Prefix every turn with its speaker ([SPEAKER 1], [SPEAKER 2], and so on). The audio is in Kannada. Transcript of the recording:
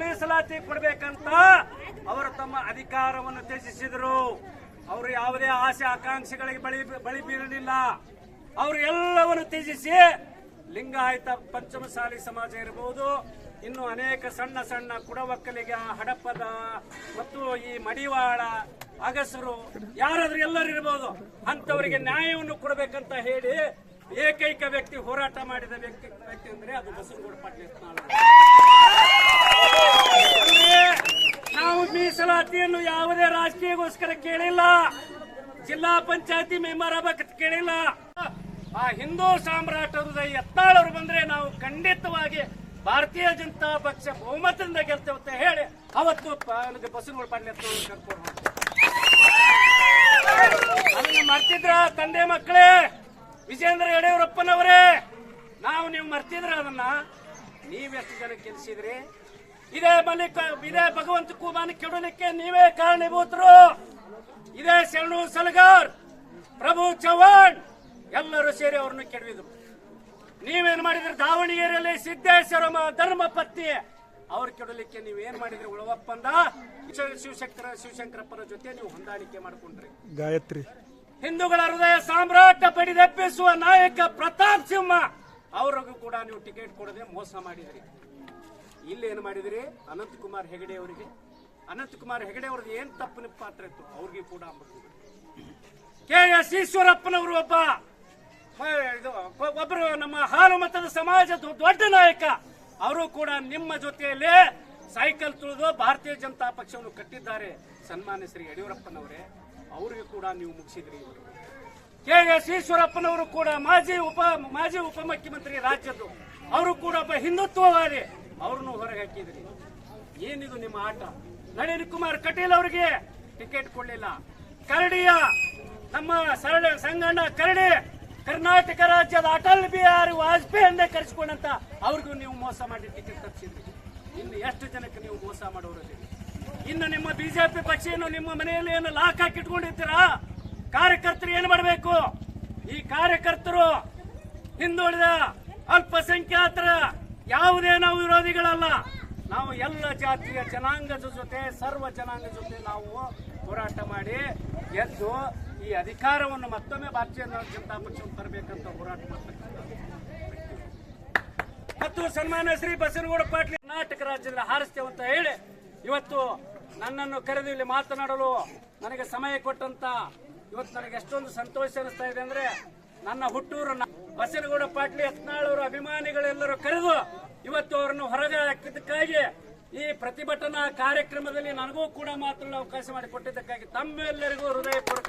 [SPEAKER 1] ಮೀಸಲಾತಿ ಕೊಡಬೇಕಂತ ಅವರು ತಮ್ಮ ಅಧಿಕಾರವನ್ನು ತ್ಯಜಿಸಿದರು. ಅವರು ಯಾವುದೇ ಆಸೆ ಆಕಾಂಕ್ಷೆಗಳಿಗೆ ಬಳಿ ಬಳಿ ಬೀರಲಿಲ್ಲ. ಅವರು ಎಲ್ಲವನ್ನು ತ್ಯಜಿಸಿ ಲಿಂಗಾಯತ ಪಂಚಮಸಾಲಿ ಸಮಾಜ ಇರಬಹುದು. ಇನ್ನು ಅನೇಕ ಸಣ್ಣ ಸಣ್ಣ ಕುಡವಕ್ಕಲಿಗ, ಹಡಪದ ಮತ್ತು ಈ ಮಡಿವಾಳ, ಅಗಸರು ಯಾರಾದ್ರೂ ಎಲ್ಲರೂ ಇರಬಹುದು. ಅಂತವರಿಗೆ ನ್ಯಾಯವನ್ನು ಕೊಡಬೇಕಂತ ಹೇಳಿ ಏಕೈಕ ವ್ಯಕ್ತಿ ಹೋರಾಟ ಮಾಡಿದ ವ್ಯಕ್ತಿ ವ್ಯಕ್ತಿ ಅಂದ್ರೆ ಅದು ಬಸವನಗೌಡ ಪಾಟೀಲ್ ಯತ್ನಾಳ್ ಅಂದ್ರೆ ನಾವು ಮೀಸಲಾತಿಯನ್ನು ಯಾವುದೇ ರಾಜಕೀಯಗೋಸ್ಕರ ಕೇಳಿಲ್ಲ. ಜಿಲ್ಲಾ ಪಂಚಾಯತಿ ಮೆಂಬರ್ ಆಗಕ್ಕೆ ಕೇಳಿಲ್ಲ. ಆ ಹಿಂದೂ ಸಾಮ್ರಾಟ ಹೃದಯ ಯತ್ನಾಳ್ ಬಂದ್ರೆ ನಾವು ಖಂಡಿತವಾಗಿ ಭಾರತೀಯ ಜನತಾ ಪಕ್ಷ ಬಹುಮತದಿಂದ ಗೆಲ್ತೇವೆ ಅಂತ ಹೇಳಿ ಅವತ್ತು ಬಸವನಗೌಡ ಯತ್ನಾಳ್ ಕರ್ಕೊಂಡು ಮರ್ತಿದ್ರ ತಂದೆ ಮಕ್ಕಳೇ? ವಿಜೇಂದ್ರ ಯಡಿಯೂರಪ್ಪನವರೇ? ನಾವು ನೀವು ಮರ್ತಿದ್ರ ಅದನ್ನ ನೀವೆಷ್ಟು ಜನ ಗೆಲ್ಸಿದ್ರಿ? ಇದೇ ಮಲ್ಲಿಕ ಇದೇ ಭಗವಂತ ಕುಮಾರ್ ಕೆಡಲಿಕ್ಕೆ ನೀವೇ ಕಾರಣೀಭೂತರು. ಇದೇ ಶರಣು ಸಲಗಾರ್ ಪ್ರಭು ಚವ್ಹಾಣ್ ಎಲ್ಲರೂ ಸೇರಿ ಅವ್ರನ್ನ ಕೆಡವಿದ್ರು. ನೀವೇನ್ ಮಾಡಿದ್ರೆ? ದಾವಣಗೆರೆಯಲ್ಲಿ ಸಿದ್ದೇಶ್ವರ ಧರ್ಮ ಪತ್ನಿ ಅವ್ರ ಕೆಡಲಿಕ್ಕೆ ನೀವೇನ್ ಮಾಡಿದ್ರಿ? ಉಳವಪ್ಪಂದ ಶಿವ- ಶಿವಶಂಕರ ಶಿವಶಂಕರಪ್ಪನ ಜೊತೆ ನೀವು ಹೊಂದಾಣಿಕೆ ಮಾಡ್ಕೊಂಡ್ರಿ.
[SPEAKER 2] ಗಾಯತ್ರಿ.
[SPEAKER 1] ಹಿಂದೂಗಳ ಹೃದಯ ಸಾಮ್ರಾಟ ಪಡಿದೆಪ್ಪಿಸುವ ನಾಯಕ ಪ್ರತಾಪ್ ಸಿಂಹ ಅವ್ರಿಗೂ ಕೂಡ ನೀವು ಟಿಕೆಟ್ ಕೊಡದೆ ಮೋಸ ಮಾಡಿದ್ರಿ. ಇಲ್ಲಿ ಏನು ಮಾಡಿದಿರಿ? ಅನಂತಕುಮಾರ್ ಹೆಗಡೆ ಅವರಿಗೆ. ಅನಂತಕುಮಾರ್ ಹೆಗಡೆ ಅವ್ರದ್ದು ಏನ್ ತಪ್ಪಿನ ಪಾತ್ರ ಇತ್ತು? ಅವ್ರಿಗೆ ಕೂಡ. ಕೆ ಎಸ್ ಈಶ್ವರಪ್ಪನವರು ಒಬ್ಬ ಇದು ಒಬ್ಬರು ನಮ್ಮ ಹಾಲು ಮತದ ಸಮಾಜದ ದೊಡ್ಡ ನಾಯಕ. ಅವರು ಕೂಡ ನಿಮ್ಮ ಜೊತೆಯಲ್ಲಿ ಸೈಕಲ್ ತುಳಿದು ಭಾರತೀಯ ಜನತಾ ಪಕ್ಷವನ್ನು ಕಟ್ಟಿದ್ದಾರೆ. ಸನ್ಮಾನ್ಯ ಶ್ರೀ ಯಡಿಯೂರಪ್ಪನವರೇ, ಅವರಿಗೆ ಕೂಡ ನೀವು ಮುಗಿಸಿದ್ರಿ ಕೆ ಎಸ್ ಈಶ್ವರಪ್ಪನವರು ಕೂಡ ಮಾಜಿ ಉಪ, ಮಾಜಿ ಉಪಮುಖ್ಯಮಂತ್ರಿ ರಾಜ್ಯದ್ದು. ಅವರು ಕೂಡ ಒಬ್ಬ ಹಿಂದುತ್ವವಾದಿ. ಅವ್ರನ್ನು ಹೊರಗೆ ಹಾಕಿದ್ರಿ. ಏನಿದು ನಿಮ್ಮ ಆಟ? ನಳಿನ್ ಕುಮಾರ್, ಕಟೀಲ್ ಅವರಿಗೆ ಟಿಕೆಟ್ ಕೊಡಲಿಲ್ಲ. ಕರಡಿಯ ನಮ್ಮ ಸರಳ ಸಂಗಣ್ಣ ಕರಡಿ, ಕರ್ನಾಟಕ ರಾಜ್ಯದ ಅಟಲ್ ಬಿಹಾರಿ ವಾಜಪೇಯಿಯನ್ನೇ ಕರೆಸಿಕೊಂಡಂತ ಅವ್ರಿಗೂ ನೀವು ಮೋಸ ಮಾಡಿ ಟಿಕೆಟ್ ತಪ್ಪಿಸಿದ್ರಿ ಇನ್ನು ಎಷ್ಟು ಜನಕ್ಕೆ ನೀವು ಮೋಸ ಮಾಡೋರಲ್ಲಿ ಇನ್ನು ನಿಮ್ಮ ಬಿಜೆಪಿ ಪಕ್ಷ ಏನು ನಿಮ್ಮ ಮನೆಯಲ್ಲಿ ಏನು ಲಾಕ್ ಹಾಕಿ ಇಟ್ಕೊಂಡಿರ್ತೀರಾ? ಕಾರ್ಯಕರ್ತರು ಏನು ಮಾಡಬೇಕು? ಈ ಕಾರ್ಯಕರ್ತರು ಹಿಂದುಳಿದ ಅಲ್ಪಸಂಖ್ಯಾತರ ಯಾವುದೇ ನಾವು ವಿರೋಧಿಗಳಲ್ಲ. ನಾವು ಎಲ್ಲ ಜಾತಿಯ ಜನಾಂಗದ ಜೊತೆ, ಸರ್ವ ಜನಾಂಗದ ಜೊತೆ ನಾವು ಹೋರಾಟ ಮಾಡಿ ಎದ್ದು ಈ ಅಧಿಕಾರವನ್ನು ಮತ್ತೊಮ್ಮೆ ಭಾರತೀಯ ಜನತಾ ಪಕ್ಷವನ್ನು ತರಬೇಕಂತ ಹೋರಾಟ ಮಾಡ್ತಕ್ಕಂಥ ಮತ್ತು ಸನ್ಮಾನ್ಯ ಶ್ರೀ ಬಸನಗೌಡ ಪಾಟೀಲ್ ಕರ್ನಾಟಕ ರಾಜ್ಯದಲ್ಲಿ ಹಾರಿಸ್ತೇವೆ ಅಂತ ಹೇಳಿ, ಇವತ್ತು ನನ್ನನ್ನು ಕರೆದು ಇಲ್ಲಿ ಮಾತನಾಡಲು ನನಗೆ ಸಮಯ ಕೊಟ್ಟಂತ ಇವತ್ತು ನನಗೆ ಎಷ್ಟೊಂದು ಸಂತೋಷ ಅನಿಸ್ತಾ ಇದೆ ಅಂದ್ರೆ ನನ್ನ ಹುಟ್ಟೂರು ಬಸನಗೌಡ ಪಾಟೀಲ್ ಯತ್ನಾಳ್ ಅಭಿಮಾನಿಗಳೆಲ್ಲರೂ ಕರೆದು ಇವತ್ತು ಅವರನ್ನು ಹೊರಗೆ ಹಾಕಿದ್ದಕ್ಕಾಗಿ ಈ ಪ್ರತಿಭಟನಾ ಕಾರ್ಯಕ್ರಮದಲ್ಲಿ ನನಗೂ ಕೂಡ ಮಾತ್ರ ಅವಕಾಶ ಮಾಡಿಕೊಟ್ಟಿದ್ದಕ್ಕಾಗಿ ತಮ್ಮೆಲ್ಲರಿಗೂ ಹೃದಯಪೂರ್ವಕ